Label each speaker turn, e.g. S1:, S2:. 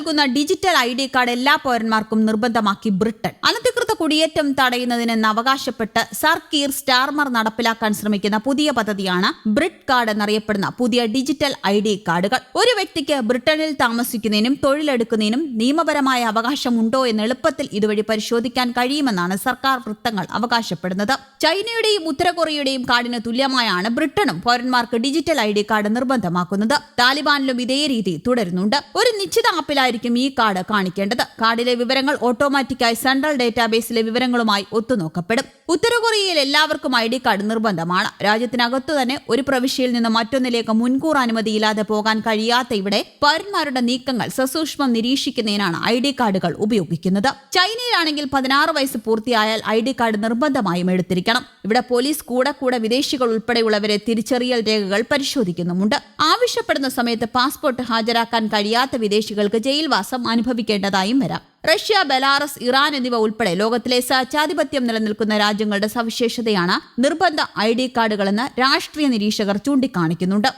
S1: നൽകുന്ന digital I D card എല്ലാ പൗരന്മാർക്കും നിർബന്ധമാക്കി ബ്രിട്ടൻ. അനധികൃത കുടിയേറ്റം തടയുന്നതിനെന്ന് അവകാശപ്പെട്ട് സർ കീർ സ്റ്റാർമർ നടപ്പിലാക്കാൻ ശ്രമിക്കുന്ന പുതിയ പദ്ധതിയാണ് ബ്രിഡ് കാർഡ് എന്നറിയപ്പെടുന്ന പുതിയ ഡിജിറ്റൽ ഐ ഡി കാർഡുകൾ. ഒരു വ്യക്തിക്ക് ബ്രിട്ടനിൽ താമസിക്കുന്നതിനും തൊഴിലെടുക്കുന്നതിനും നിയമപരമായ അവകാശമുണ്ടോ എന്ന് എളുപ്പത്തിൽ ഇതുവഴി പരിശോധിക്കാൻ കഴിയുമെന്നാണ് സർക്കാർ വൃത്തങ്ങൾ അവകാശപ്പെടുന്നത്. ചൈനയുടെയും ഉത്തരകൊറിയയുടെയും കാർഡിന് തുല്യമായാണ് ബ്രിട്ടനും പൗരന്മാർക്ക് ഡിജിറ്റൽ ഐ ഡി കാർഡ് നിർബന്ധമാക്കുന്നത്. താലിബാനിലും ഇതേ രീതി തുടരുന്നുണ്ട്. ഒരു നിശ്ചിത ആപ്പിലായിരിക്കും ഈ കാർഡ് കാണിക്കേണ്ടത്. കാർഡിലെ വിവരങ്ങൾ ഓട്ടോമാറ്റിക്കായി സെൻട്രൽ ഡേറ്റാബേസിലെ വിവരങ്ങളുമായി ഒത്തുനോക്കപ്പെടും. ഉത്തര കൊറിയയിൽ എല്ലാവർക്കും ഐ ഡി കാർഡ് നിർബന്ധമാണ്. രാജ്യത്തിനകത്തു തന്നെ ഒരു പ്രവിശ്യയിൽ നിന്ന് മറ്റൊന്നിലേക്ക് മുൻകൂർ അനുമതിയില്ലാതെ പോകാൻ കഴിയാത്ത ഇവിടെ പൗരന്മാരുടെ നീക്കങ്ങൾ സസൂക്ഷ്മം നിരീക്ഷിക്കുന്നതിനാണ് ഐ ഡി കാർഡുകൾ ഉപയോഗിക്കുന്നത്. ചൈനയിലാണെങ്കിൽ പതിനാറ് വയസ്സ് പൂർത്തിയായാൽ ഐ ഡി കാർഡ് നിർബന്ധമായും എടുത്തിരിക്കണം. ഇവിടെ പോലീസ് കൂടെ കൂടെ വിദേശികൾ ഉൾപ്പെടെയുള്ളവരെ തിരിച്ചറിയൽ രേഖകൾ പരിശോധിക്കുന്നുമുണ്ട്. ആവശ്യപ്പെടുന്ന സമയത്ത് പാസ്പോർട്ട് ഹാജരാക്കാൻ കഴിയാത്ത വിദേശികൾക്ക് ജയിൽവാസം അനുഭവിക്കേണ്ടതായും വരാം. റഷ്യ ബെലാറസ് ഇറാൻ എന്നിവ ഉൾപ്പെടെ ലോകത്തിലെ സ്വേച്ഛാധിപത്യം നിലനിൽക്കുന്ന രാജ്യങ്ങളുടെ സവിശേഷതയാണ് നിർബന്ധ ഐ ഡി കാർഡുകളെന്ന് രാഷ്ട്രീയ നിരീക്ഷകർ ചൂണ്ടിക്കാണിക്കുന്നുണ്ട്.